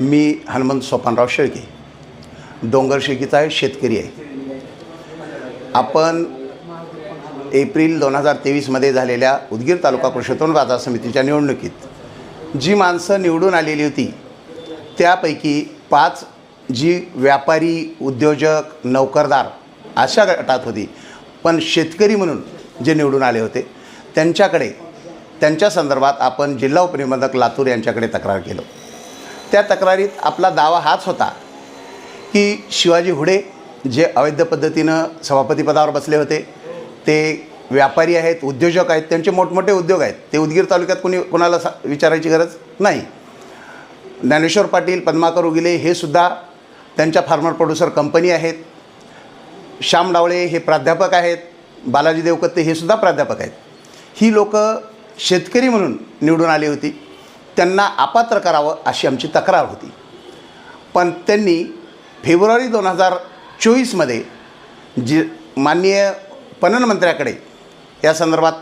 मी हनुमंत सोपानराव शेळके. डोंगर शेळकीचा शेतकरी आहे. आपण एप्रिल दोन हजार तेवीसमध्ये झालेल्या उदगीर तालुका कृषीतोन बाजार समितीच्या निवडणुकीत जी माणसं निवडून आलेली होती त्यापैकी पाच जी व्यापारी उद्योजक नोकरदार अशा गटात होती. पण शेतकरी म्हणून जे निवडून आले होते त्यांच्याकडे त्यांच्या संदर्भात आपण जिल्हा उपनिबंधक लातूर यांच्याकडे तक्रार केलो. त्या तक्रारीत आपला दावा हाच होता की शिवाजी हुडे जे अवैध पद्धतीनं सभापतीपदावर बसले होते ते व्यापारी आहेत उद्योजक आहेत त्यांचे मोठमोठे उद्योग आहेत ते उदगीर तालुक्यात कोणी कोणाला सा विचारायची गरज नाही. ज्ञानेश्वर पाटील पद्माकर उगिले हे सुद्धा त्यांच्या फार्मर प्रोड्युसर कंपनी आहेत. श्याम डावळे हे प्राध्यापक आहेत. बालाजी देवकत्ते हे सुद्धा प्राध्यापक आहेत. ही लोकं शेतकरी म्हणून निवडून आली होती. त्यांना अपात्र करावं अशी आमची तक्रार होती. पण त्यांनी फेब्रुवारी दोन हजार चोवीसमध्ये जी माननीय पणन मंत्र्याकडे या संदर्भात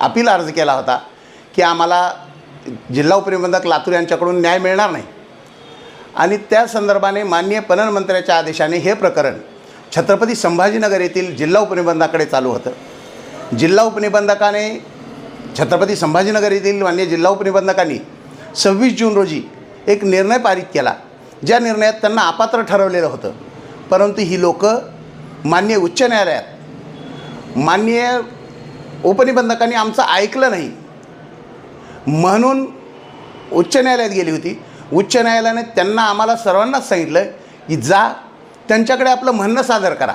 अपील अर्ज केला होता की आम्हाला जिल्हा उपनिबंधक लातूर यांच्याकडून न्याय मिळणार नाही. आणि त्या संदर्भाने माननीय पणनमंत्र्याच्या आदेशाने हे प्रकरण छत्रपती संभाजीनगर येथील जिल्हा उपनिबंधाकडे चालू होतं. जिल्हा उपनिबंधकाने छत्रपती संभाजीनगर येथील मान्य जिल्हा उपनिबंधकांनी सव्वीस जून रोजी एक निर्णय पारित केला. ज्या निर्णयात त्यांना अपात्र ठरवलेलं होतं. परंतु ही लोकं मान्य उच्च न्यायालयात माननीय उपनिबंधकांनी आमचं ऐकलं नाही. म्हणून उच्च न्यायालयात गेली होती. उच्च न्यायालयाने त्यांना आम्हाला सर्वांनाच सांगितलं की जा त्यांच्याकडे आपलं म्हणणं सादर करा.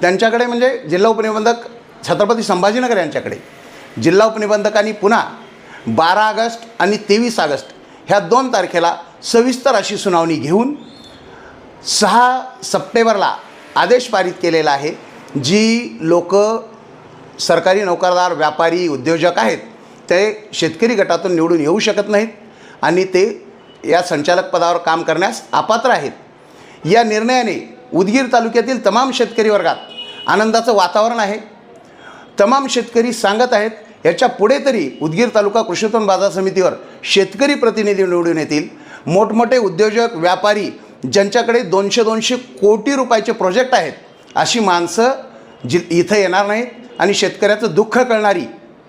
त्यांच्याकडे म्हणजे जिल्हा उपनिबंधक छत्रपती संभाजीनगर यांच्याकडे. जिल्हा उपनिबंधकांनी पुन्हा बारा ऑगस्ट आणि तेवीस ऑगस्ट ह्या दोन तारखेला सविस्तर अशी सुनावणी घेऊन सहा सप्टेंबरला आदेश पारित केलेला आहे जी लोक सरकारी नोकरदार व्यापारी उद्योजक आहेत ते शेतकरी गटातून निवडून येऊ शकत नाहीत आणि ते या संचालक पदावर काम करण्यास अपात्र आहेत. या निर्णयाने उदगीर तालुक्यातील तमाम शेतकरी वर्गात आनंदाचं वातावरण आहे. तमाम शेतकरी सांगत आहेत याच्यापुढे तरी उदगीर तालुका कृषीतोन बाजार समितीवर शेतकरी प्रतिनिधी निवडून येतील. मोठमोठे उद्योजक व्यापारी ज्यांच्याकडे दोनशे दोनशे कोटी रुपयाचे प्रोजेक्ट आहेत अशी माणसं जि इथं येणार नाहीत आणि शेतकऱ्याचं दुःख कळणारी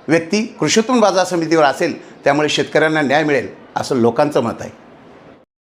व्यक्ती कृषीतून बाजार समितीवर असेल त्यामुळे शेतकऱ्यांना न्याय मिळेल असं लोकांचं मत आहे.